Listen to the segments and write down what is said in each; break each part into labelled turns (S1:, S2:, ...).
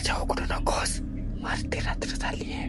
S1: दरवाजा उघडू नकोस मस्ती रात्र झालीये.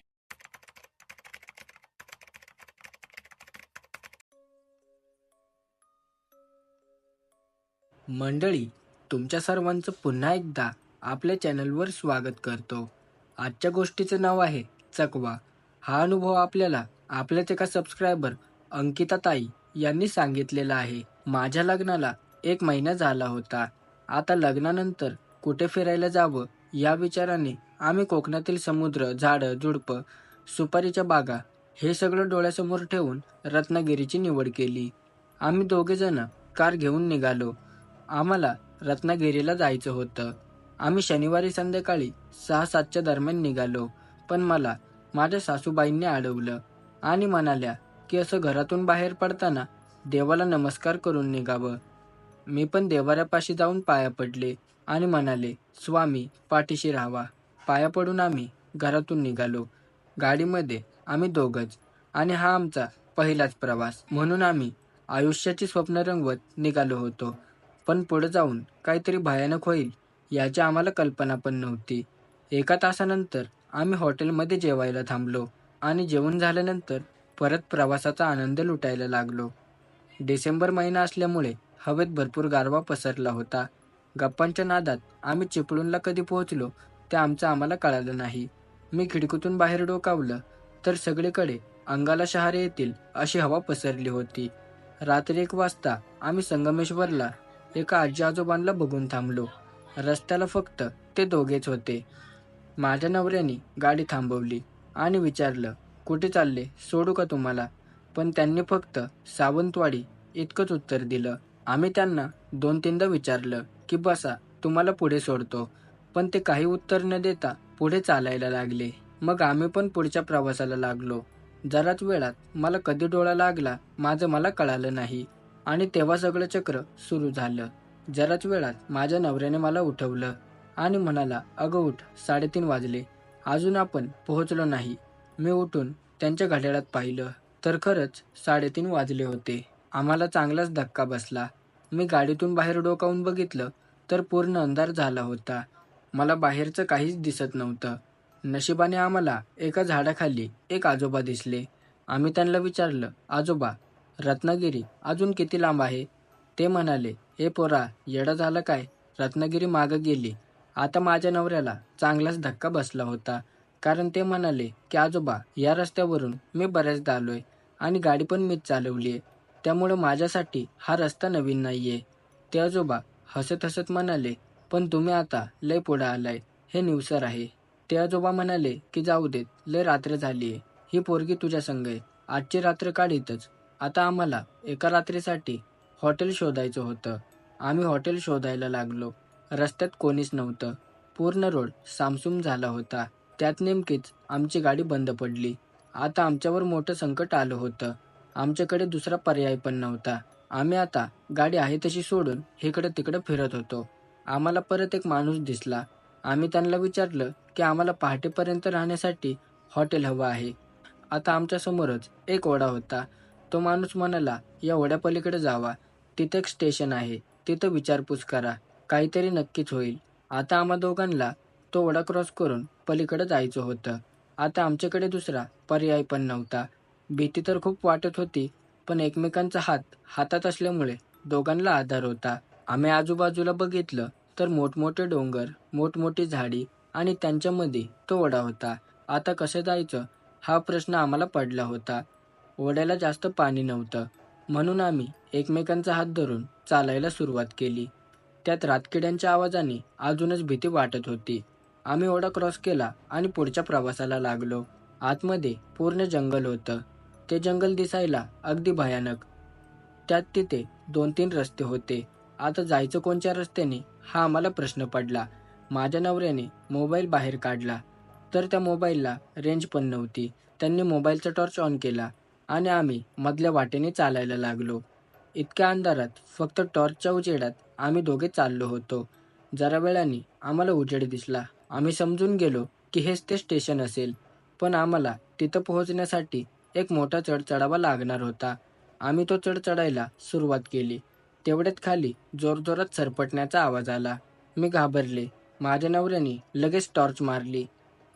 S1: मंडळी तुमच्या सर्वांचं पुन्हा एकदा आपल्या चॅनलवर स्वागत करतो. आजच्या गोष्टीचं नाव आहे चकवा. हा अनुभव आपल्याला आपल्याच एका सबस्क्रायबर अंकिता ताई यांनी सांगितलेला आहे. माझ्या लग्नाला एक महिना झाला होता. आता लग्नानंतर कुठे फिरायला जावं या विचाराने आम्ही कोकणातील समुद्र झाडं झुडपं सुपारीच्या बागा हे सगळं डोळ्यासमोर ठेवून रत्नागिरीची निवड केली. आम्ही दोघेजणं कार घेऊन निघालो. आम्हाला रत्नागिरीला जायचं होतं. आम्ही शनिवारी संध्याकाळी सहा सातच्या दरम्यान निघालो पण मला माझ्या सासूबाईंनी अडवलं आणि म्हणाल्या की असं घरातून बाहेर पडताना देवाला नमस्कार करून निघावं. मी पण देवाऱ्यापाशी जाऊन पाया पडले. आणि म्हणाले स्वामी पाठीशी राहावा. पाया पडून आम्ही घरातून निघालो. गाडीमध्ये आम्ही दोघंच. आणि हा आमचा पहिलाच प्रवास. म्हणून आम्ही आयुष्याची स्वप्न रंगवत निघालो होतो. पण पुढे जाऊन काहीतरी भयानक होईल याची आम्हाला कल्पना पण नव्हती. एका तासानंतर आम्ही हॉटेलमध्ये जेवायला थांबलो आणि जेवण झाल्यानंतर परत प्रवासाचा आनंद लुटायला लागलो. डिसेंबर महिना असल्यामुळे हवेत भरपूर गारवा पसरला होता. गप्पांच्या नादात आम्ही चिपळूणला कधी पोहोचलो ते आमचं आम्हाला कळालं नाही. मी खिडकीतून बाहेर डोकावलं तर सगळीकडे अंगाला शहारे येतील अशी हवा पसरली होती. रात्री एक वाजता आम्ही संगमेश्वरला एका आजी आजोबांना बघून थांबलो. रस्त्याला फक्त ते दोघेच होते. माझ्या नवऱ्याने गाडी थांबवली आणि विचारलं कुठे चालले? सोडू का तुम्हाला? पण त्यांनी फक्त सावंतवाडी इतकंच उत्तर दिलं. आम्ही त्यांना दोन तीनदा विचारलं की बसा तुम्हाला पुढे सोडतो. पण ते काही उत्तर न देता पुढे चालायला लागले. मग आम्ही पण पुढच्या प्रवासाला लागलो. जराच वेळात मला कधी डोळा लागला माझं मला कळालं नाही. आणि तेव्हा सगळं चक्र सुरू झालं. जराच वेळात माझ्या नवऱ्याने मला उठवलं आणि म्हणाला अगं उठ साडेतीन वाजले. अजून आपण पोहोचलो नाही. मी उठून त्यांच्या घड्याळात पाहिलं. तर खरंच साडेतीन वाजले होते. आम्हाला चांगलाच धक्का बसला. मी गाडीतून बाहेर डोकावून बघितलं. तर पूर्ण अंधार झाला होता. मला बाहेरचं काहीच दिसत नव्हतं. नशिबाने आम्हाला एका झाडाखाली एक आजोबा दिसले. आम्ही त्यांना विचारलं आजोबा रत्नागिरी अजून किती लांब आहे? ते म्हणाले हे पोरा येडा झालं काय? रत्नागिरी मागं गेली. आता माझ्या नवऱ्याला चांगलाच धक्का बसला होता. कारण ते म्हणाले की आजोबा या रस्त्यावरून मी बऱ्याचदा आलोय आणि गाडी पण मीच चालवली आहे त्यामुळं माझ्यासाठी हा रस्ता नवीन नाहीये. ते आजोबा हसत हसत म्हणाले पण तुम्ही आता लय पुढे आलाय. हे निवसर आहे. ते आजोबा म्हणाले की जाऊ देत लय रात्र झालीये ही पोरगी तुझ्या संग आहे. आजची रात्र काढीतच. आता आम्हाला एका रात्रीसाठी हॉटेल शोधायचं होतं. आम्ही हॉटेल शोधायला लागलो. रस्त्यात कोणीच नव्हतं. पूर्ण रोड सामसूम झाला होता. त्यात नेमकीच आमची गाडी बंद पडली. आता आमच्यावर मोठं संकट आलं होतं. आमच्याकडे दुसरा पर्याय पण नव्हता. आम्ही आता गाडी आहे तशी सोडून इकडं तिकडे फिरत होतो. आम्हाला परत एक माणूस दिसला. आम्ही त्यांना विचारलं की आम्हाला पहाटेपर्यंत राहण्यासाठी हॉटेल हवं आहे. आता आमच्या समोरच एक ओढा होता. तो माणूस म्हणाला या ओढ्यापलीकडे जावा. तिथे एक स्टेशन आहे. तिथं विचारपूस करा. काहीतरी नक्कीच होईल. आता आम्हा दोघांना तो ओढा क्रॉस करून पलीकडे जायचं होतं. आता आमच्याकडे दुसरा पर्याय पण नव्हता. भीती तर खूप वाटत होती पण एकमेकांचा हात हातात असल्यामुळे दोघांना आधार होता. आम्ही आजूबाजूला बघितलं तर मोठमोठे डोंगर मोठमोठी झाडी आणि त्यांच्यामध्ये तो ओढा होता. आता कसं जायचं? हा प्रश्न आम्हाला पडला होता. ओढ्याला जास्त पाणी नव्हतं. म्हणून आम्ही एकमेकांचा हात धरून चालायला सुरुवात केली. त्यात रातकिड्यांच्या आवाजाने अजूनच भीती वाटत होती. आम्ही ओढा क्रॉस केला आणि पुढच्या प्रवासाला लागलो. आतमध्ये पूर्ण जंगल होतं. ते जंगल दिसायला अगदी भयानक. त्यात तिथे दोन तीन रस्ते होते. आता जायचं कोणत्या रस्त्याने? हा आम्हाला प्रश्न पडला. माझ्या नवऱ्याने मोबाईल बाहेर काढला. तर त्या मोबाईलला रेंज पण नव्हती. त्यांनी मोबाईलचा टॉर्च ऑन केला आणि आम्ही मधल्या वाटेने चालायला लागलो. इतक्या अंधारात फक्त टॉर्चच्या उजेडात आम्ही दोघे चाललो होतो. जरा वेळाने आम्हाला उजेड दिसला. आम्ही समजून गेलो की हेच ते स्टेशन असेल. पण आम्हाला तिथं पोहोचण्यासाठी एक मोठा चढ चढावा लागणार होता. आम्ही तो चढ चढायला सुरुवात केली. तेवढ्यात खाली जोरजोरात सरपटण्याचा आवाज आला. मी घाबरले. माझ्या नवऱ्याने लगेच टॉर्च मारली.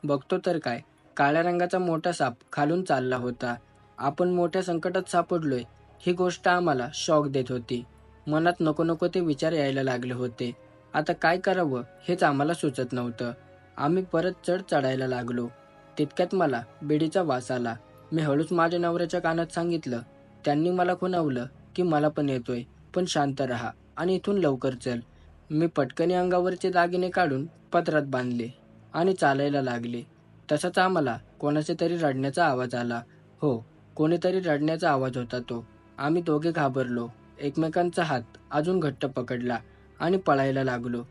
S1: बघतो तर काय काळ्या रंगाचा मोठा साप खालून चालला होता. आपण मोठ्या संकटात सापडलोय ही गोष्ट आम्हाला शॉक देत होती. मनात नको नको ते विचार यायला लागले होते. आता काय करावं हेच आम्हाला सुचत नव्हतं. आम्ही परत चढ चढायला लागलो. तितक्यात मला बिडीचा वास आला. मी हळूच माझ्या नवऱ्याच्या कानात सांगितलं त्यांनी मला खुणावलं की मला पण येतोय पण शांत राहा आणि इथून लवकर चल. मी पटकनी अंगावरचे दागिने काढून पत्रात बांधले आणि चालायला लागले. तसाच आम्हाला कोणाचे तरी रडण्याचा आवाज आला. हो कोणीतरी रडण्याचा आवाज होता तो. आम्ही दोघे घाबरलो. एकमेकांचा हात अजून घट्ट पकडला आणि पळायला लागलो.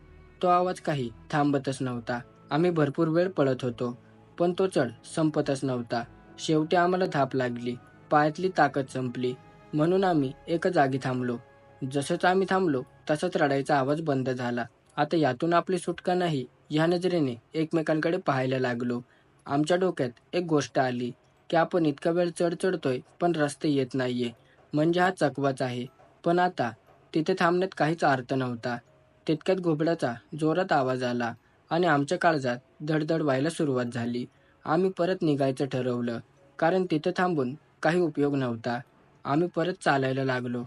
S1: तो आवाज काही थांबतच नव्हता. आम्ही भरपूर वेळ पळत होतो पण तो चढ संपतच नव्हता. शेवटी आम्हाला धाप लागली. पायातली ताकद संपली. म्हणून आम्ही एका जागी थांबलो. जसंच आम्ही थांबलो तसंच रडायचा आवाज बंद झाला. आता यातून आपली सुटका नाही या नजरेने एकमेकांकडे पाहायला लागलो. आमच्या डोक्यात एक गोष्ट आली की आपण इतका वेळ चढ चढतोय पण रस्ते येत नाहीये. म्हणजे हा चकवाच आहे. पण आता तिथे थांबण्यात काहीच अर्थ नव्हता. तितक्यात घोबड्याचा जोरात आवाज आला आणि आमच्या काळजात धडधड व्हायला सुरुवात झाली. आम्ही परत निघायचं ठरवलं. कारण तिथं थांबून काही उपयोग नव्हता. आम्ही परत चालायला लागलो.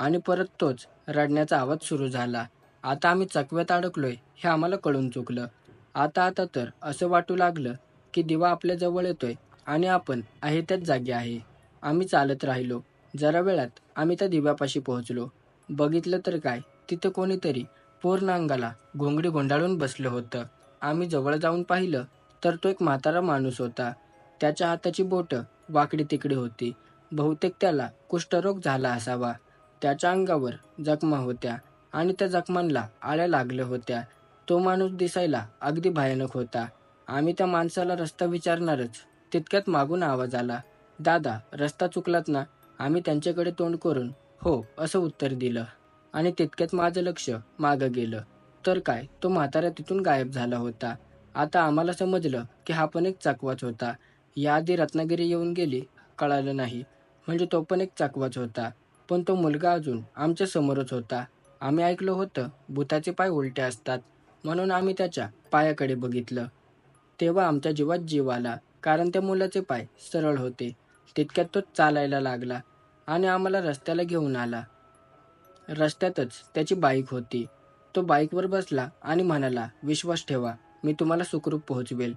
S1: आणि परत तोच रडण्याचा आवाज सुरू झाला. आता आम्ही चकव्यात अडकलोय हे आम्हाला कळून चुकलं. आता आता तर असं वाटू लागलं की दिवा आपल्या जवळ येतोय आणि आपण आहे त्याच जागी आहे. आम्ही चालत राहिलो. जरा वेळात आम्ही त्या दिव्यापाशी पोहोचलो. बघितलं तर काय तिथं कोणीतरी पूर्ण अंगाला घोंगडी गोंडाळून बसलं होतं. आम्ही जवळ जाऊन पाहिलं तर तो एक म्हातारा माणूस होता. त्याच्या हाताची बोटं वाकडी तिकडी होती. बहुतेक त्याला कुष्ठरोग झाला असावा. त्याच्या अंगावर जखमा होत्या आणि त्या जखमांना आळ्या लागल्या होत्या. तो माणूस दिसायला अगदी भयानक होता. आम्ही त्या माणसाला रस्ता विचारणारच तितक्यात मागून आवाज आला दादा रस्ता चुकलात ना? आम्ही त्यांच्याकडे तोंड करून हो असं उत्तर दिलं आणि तितक्यात माझं लक्ष मागं गेलं. तर काय तो म्हातारा तिथून गायब झाला होता. आता आम्हाला समजलं की हा पण एक चाकवाच होता. याआधी रत्नागिरी येऊन गेली कळालं नाही. म्हणजे तो पण एक चाकवाच होता. पण तो मुलगा अजून आमच्या समोरच होता. आम्ही ऐकलं होतं भूताचे पाय उलटे असतात. म्हणून आम्ही त्याच्या पायाकडे बघितलं. तेव्हा आमच्या जीवात जीव आला कारण त्या मुलाचे पाय सरळ होते. तितक्यात तो चालायला लागला आणि आम्हाला रस्त्याला घेऊन आला. रस्त्यातच त्याची बाईक होती. तो बाईकवर बसला आणि म्हणाला विश्वास ठेवा. मी तुम्हाला सुखरूप पोहोचवेल.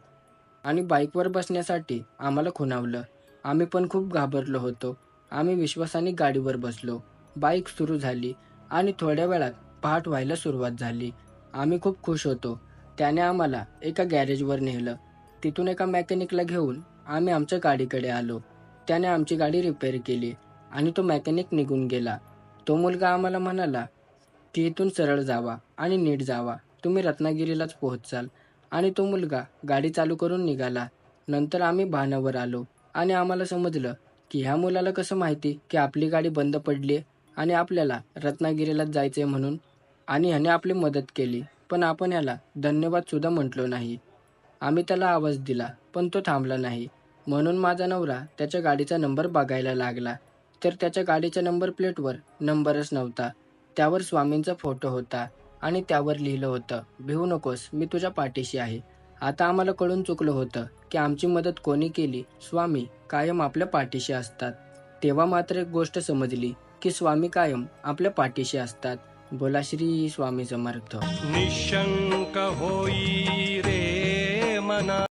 S1: आणि बाईकवर बसण्यासाठी आम्हाला खुणावलं. आम्ही पण खूप घाबरलो होतो. आम्ही विश्वासाने गाडीवर बसलो. बाईक सुरू झाली आणि थोड्या वेळात पहाट व्हायला सुरुवात झाली. आम्ही खूप खुश होतो. त्याने आम्हाला एका गॅरेजवर नेलं. तिथून एका मेकॅनिकला घेऊन आम्ही आमच्या गाडीकडे आलो. त्याने आमची गाडी रिपेअर केली आणि तो मेकॅनिक निघून गेला. तो मुलगा आम्हाला म्हणाला की इथून सरळ जावा आणि नीट जावा. तुम्ही रत्नागिरीलाच पोहोचाल. आणि तो मुलगा गाडी चालू करून निघाला. नंतर आम्ही भानावर आलो आणि आम्हाला समजलं की ह्या मुलाला कसं माहिती की आपली गाडी बंद पडली आणि आपल्याला रत्नागिरीलाच जायचंय म्हणून आणि ह्याने आपली मदत केली. पण आपण याला धन्यवाद सुद्धा म्हटलो नाही. आम्ही त्याला आवाज दिला पण तो थांबला नाही. म्हणून माझा नवरा त्याच्या गाडीचा नंबर बघायला लागला. तर त्याच्या गाडीच्या नंबर प्लेटवर नंबरच नव्हता. त्यावर स्वामींचा फोटो होता. आणि त्यावर लिहिलं होतं भिवू नकोस मी तुझ्या पाठीशी आहे. आता आम्हाला कळून चुकलं होतं की आमची मदत कोणी केली? स्वामी कायम आपल्या पाठीशी असतात. तेव्हा मात्र एक गोष्ट समजली की स्वामी कायम आपल्या पाठीशी असतात. बोला श्री स्वामी समर्थ.
S2: निशंक होई रे मना